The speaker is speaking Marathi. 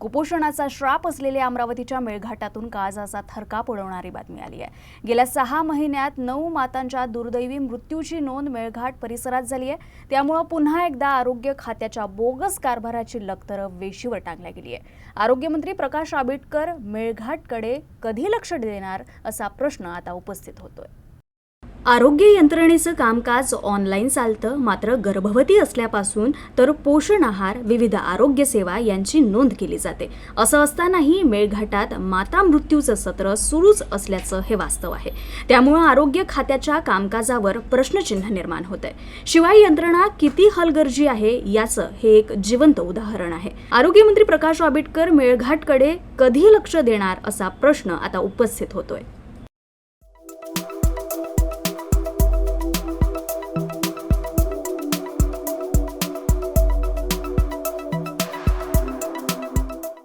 कुपोषणाचा श्राप असलेल्या अमरावतीच्या मेळघाटातून काळजाचा थरकाप उडवणारी बातमी आली आहे. गेल्या सहा महिन्यात नऊ मातांच्या दुर्दैवी मृत्यूची नोंद मेळघाट परिसरात झाली आहे. त्यामुळं पुन्हा एकदा आरोग्य खात्याच्या बोगस कारभाराची लखतर वेशीवर टांगल्या गेली आहे. आरोग्यमंत्री प्रकाश आंबेडकर मेळघाटकडे कधी लक्ष देणार असा प्रश्न आता उपस्थित होतोय. आरोग्य यंत्रणेचं कामकाज ऑनलाईन चालतं. मात्र गर्भवती असल्यापासून तर पोषण आहार विविध आरोग्य सेवा यांची नोंद केली जाते. असं असतानाही मेळघाटात माता मृत्यूचं सत्र सुरूच असल्याचं हे वास्तव आहे. त्यामुळं आरोग्य खात्याच्या कामकाजावर प्रश्नचिन्ह निर्माण होत आहे शिवाय यंत्रणा किती हलगर्जी आहे याचं हे एक जिवंत उदाहरण आहे. आरोग्यमंत्री प्रकाश आंबेडकर मेळघाटकडे कधी लक्ष देणार असा प्रश्न आता उपस्थित होतोय.